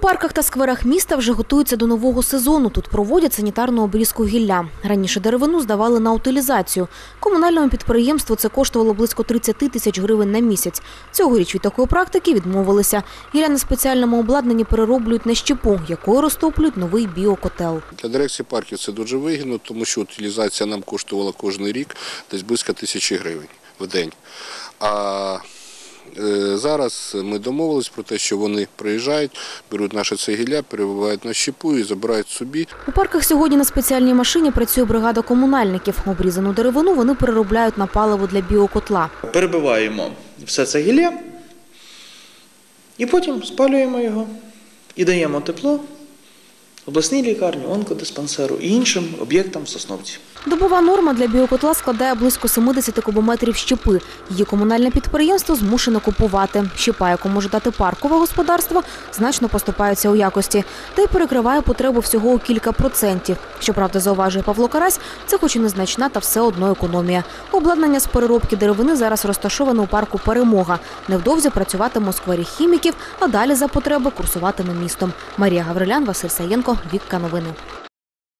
парках та скверах міста вже готуються до нового сезону. Тут проводять санітарну обрізку гілля. Раніше деревину здавали на утилізацію. Комунальному підприємству це коштувало близько 30 тисяч гривень на місяць. Цьогоріч від такої практики відмовилися. Гілля на спеціальному обладнанні перероблюють на щепу, якою розтоплюють новий біокотел. Для дирекції парків це дуже вигідно, тому що утилізація нам коштувала кожен рік десь близько тисячі гривень в день. Зараз ми домовились про те, що вони приїжджають, беруть наше цегілля, перебувають на щепу і забирають собі. У парках сьогодні на спеціальній машині працює бригада комунальників. Обрізану деревину вони переробляють на паливо для біокотла. Перебиваємо все цегілля і потім спалюємо його і даємо тепло обласній лікарні, онкодиспансеру і іншим об'єктам в Сосновці. Добова норма для біокотла складає близько 70 кубометрів щепи. Її комунальне підприємство змушено купувати. Щепа, яку може дати паркове господарство, значно поступається у якості. Та й перекриває потребу всього у кілька процентів. Щоправда, зауважує Павло Карась, це хоч і незначна, та все одно економія. Обладнання з переробки деревини зараз розташоване у парку Перемога. Невдовзі працюватиме у сквері хіміків, а далі за потреби курсуватиме містом. Марія Гаврилян, Василь Саєнко, Вікка Новини.